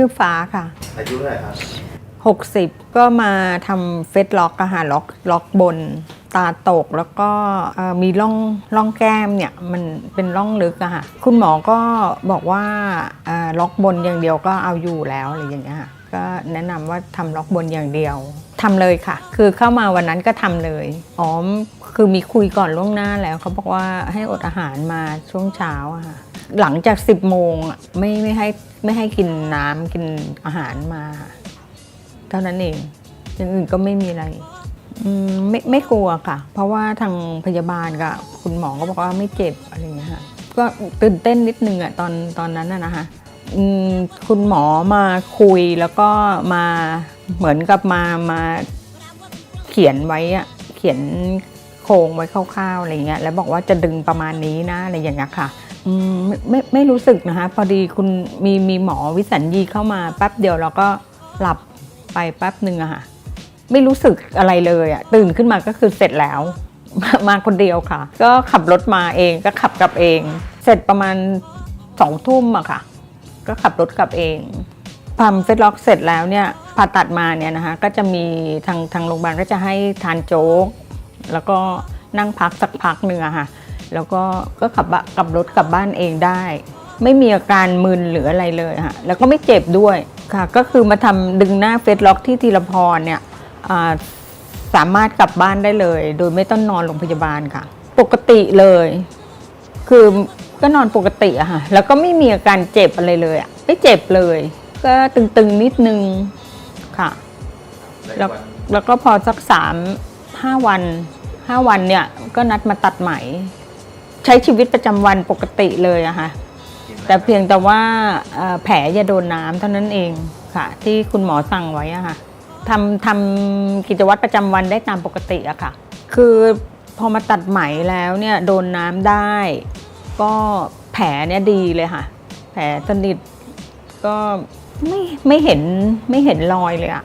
ชื่อฟ้าค่ะ อายุเท่าไหร่ครับ60 ก็มาทำเฟสล็อกอะค่ะล็อกล็อกบน ตาตกแล้วก็เอ่อมีร่องร่องแก้มเนี่ยมันเป็นร่องลึกอะค่ะคุณหมอก็บอกว่าเอ่อล็อกบนอย่างเดียวก็เอาอยู่แล้วอะไรอย่างเงี้ยค่ะก็แนะนำว่าทำล็อกบนอย่างเดียวทำเลยค่ะ คือเข้ามาวันนั้นก็ทำเลยอ๋อคือมีคุยก่อนล่วงหน้าแล้วเขาบอกว่าให้อดอาหารมาช่วงเช้าอะค่ะ หลังจาก10โมงไม่ไม่ให้ไม่ให้กินน้ำกินอาหารมา เท่านั้นเองอย่างอื่นก็ไม่มีอะไรไม่ไม่กลัวค่ะ เพราะว่าทางพยาบาลกับคุณหมอก็บอกว่าไม่เจ็บอะไรอย่างเงี้ยค่ะก็ตื่นเต้นนิดนึงอะตอนตอนนั้นน่ะนะคะคุณหมอมาคุยแล้วก็มาเหมือนกับมามาเขียนไว้อะเขียนโครงไว้คร่าวๆอะไรเงี้ยแล้วบอกว่าจะดึงประมาณนี้นะอะไรอย่างเงี้ยค่ะ อืมไม่ไม่ไม่รู้สึกนะคะ พอดีคุณมีมีหมอวิสัญญีเข้ามาแป๊บเดียวเราก็หลับไปแป๊บหนึ่งอะค่ะ ไม่รู้สึกอะไรเลยอะตื่นขึ้นมาก็คือเสร็จแล้ว มามาคนเดียวค่ะ ก็ขับรถมาเองก็ขับกลับเอง เสร็จประมาณสองทุ่มอะค่ะ ก็ขับรถกลับเองทำเฟสล็อกเสร็จแล้วเนี่ยผ่าตัดมาเนี่ยนะคะก็จะมีทางทางโรงพยาบาลก็จะให้ทานโจ๊กแล้วก็นั่งพักสักพักหนึ่งอะค่ะ แล้วก็ก็ขับะกลับรถกลับบ้านเองได้ ไม่มีอาการมึนหรืออะไรเลยค่ะแล้วก็ไม่เจ็บด้วยค่ะ ก็คือมาทำดึงหน้าเฟสล็อกที่ทีละพรเนี่ยสามารถกลับบ้านได้เลย โดยไม่ต้องนอนโรงพยาบาลค่ะ ปกติเลย คือก็นอนปกติอะค่ะแล้วก็ไม่มีอาการเจ็บอะไรเลยอะไม่เจ็บเลย ก็ตึงๆนิดนึงค่ะแล้วแล้วก็พอสักสามห้าวันห้าวันเนี่ยก็นัดมาตัดไหม ใช้ชีวิตประจำวันปกติเลยอะค่ะกินแต่เพียงแต่ว่าเอ่อแผลอย่าโดนน้ำเท่านั้นเองค่ะ ที่คุณหมอสั่งไว้อะค่ะทำทำกิจวัตรประจำวันได้ตามปกติอะค่ะ คือพอมาตัดไหมแล้วเนี่ยโดนน้ำได้ ก็แผลเนี่ยดีเลยค่ะ แผลสนิทก็ไม่ไม่เห็นไม่เห็นรอยเลยอะ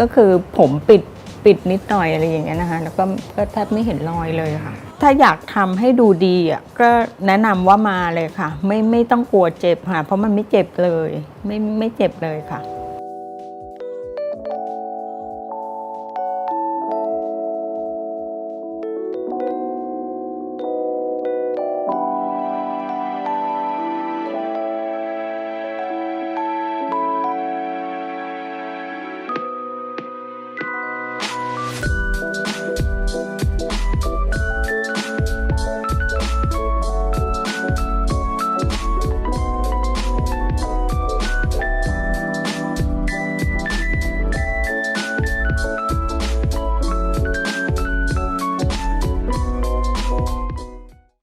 ก็คือผมปิดปิดนิดหน่อยอะไรอย่างเงี้ยนะคะ แล้วก็ก็แทบไม่เห็นรอยเลยค่ะ ถ้าอยากทำให้ดูดีอะก็แนะนำว่ามาเลยค่ะ ไม่ไม่ต้องกลัวเจ็บค่ะ เพราะมันไม่เจ็บเลย ไม่ไม่เจ็บเลยค่ะ